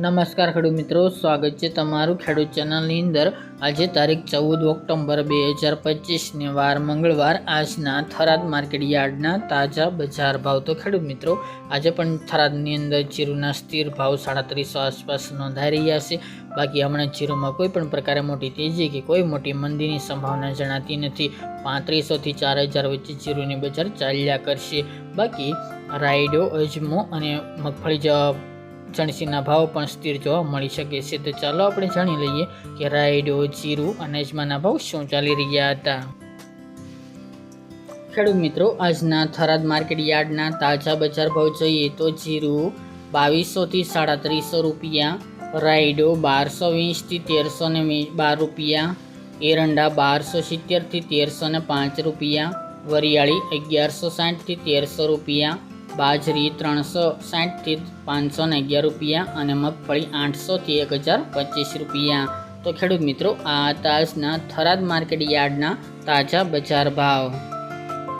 નમસ્કાર ખેડૂત મિત્રો, સ્વાગત છે તમારું ખેડૂત ચેનલની અંદર. આજે તારીખ ચૌદ ઓક્ટોબર બે હજાર પચીસને વાર મંગળવાર આજના થરાદ માર્કેટ યાર્ડના તાજા બજાર ભાવ. તો ખેડૂત મિત્રો, આજે પણ થરાદની અંદર જીરુના સ્થિર ભાવ સાડત્રીસો આસપાસ નોંધાઈ રહ્યા છે. બાકી હમણાં જીરુમાં કોઈ પણ પ્રકારે મોટી તેજી કે કોઈ મોટી મંદીની સંભાવના જણાતી નથી. પાંત્રીસોથી ચાર હજાર વચ્ચે જીરુની બજાર ચાલ્યા કરશે. બાકી રાયડો, અજમો અને મગફળી જેવા ચણસીના ભાવ પણ સ્થિર જોવા મળી શકે છે. તો ચાલો આપણે જાણી લઈએ કે રાયડો, જીરું અને અજમાના ભાવ શું ચાલી રહ્યા હતા. ખેડૂત મિત્રો, આજના થરાદ માર્કેટ યાર્ડના તાજા બજાર ભાવ જોઈએ તો જીરું બાવીસોથી સાડત્રીસો રૂપિયા, રાયડો બારસો વીસથી તેરસો ને બાર રૂપિયા, એરંડા બારસો સિત્તેરથી તેરસો ને પાંચ રૂપિયા, વરિયાળી અગિયારસો સાઠથી તેરસો રૂપિયા બાજરી ત્રણસો સાઠથી પાંચસો ને અગિયાર રૂપિયા અને મગફળી આઠસોથી એક હજાર પચીસ રૂપિયા. તો ખેડૂત મિત્રો, આ હતા આજના થરાદ માર્કેટ યાર્ડના તાજા બજાર ભાવ.